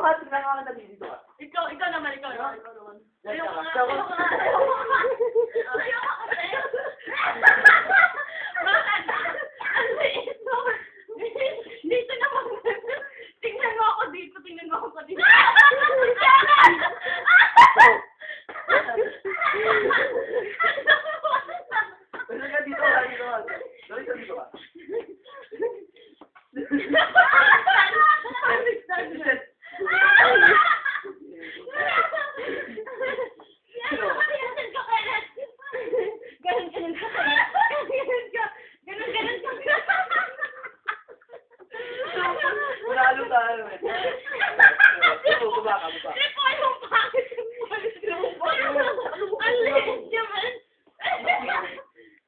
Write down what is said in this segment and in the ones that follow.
ka dali dito ka. Ikaw, ikaw naman, ikaw naman. Ikaw naman. Ayoko nga. Ayoko nga. Ayoko nga. Ayoko Bakit? Dito. Tingnan mo ako dito. Tingnan mo ako dito. Ka dito ka. Dito ka. Ka dito ka. Ganun, ganun ka. Ganun ka. Ganun, ganun ka. Manalo tayo eh. Ito, baba ka. Hindi po yung pangit yung Ang man.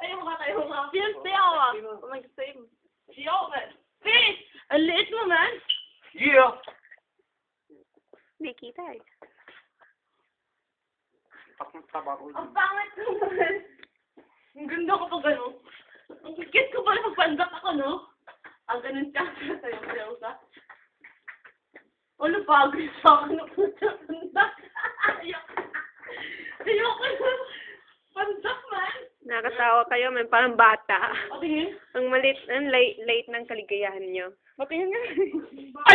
Ayaw ka, ka. Yan, stay ako ah. Oh my God, same. Man. Fish! Ang liit mo man. Yeah! Hindi kita eh. Ang. Ang pangit man. Ang ganda ko pag ano. Ang kikit ko pala pag pandak ako, no? Ang ganun siya. Sayo, sayo ka. Ano pagod sa akin na pandak? Ayoko. Ayoko na. Pandak man. Nakatawa kayo, may parang bata. O, tingin. Ang malit, ang late, late ng kaligayahan nyo. Patingin nga. Ay!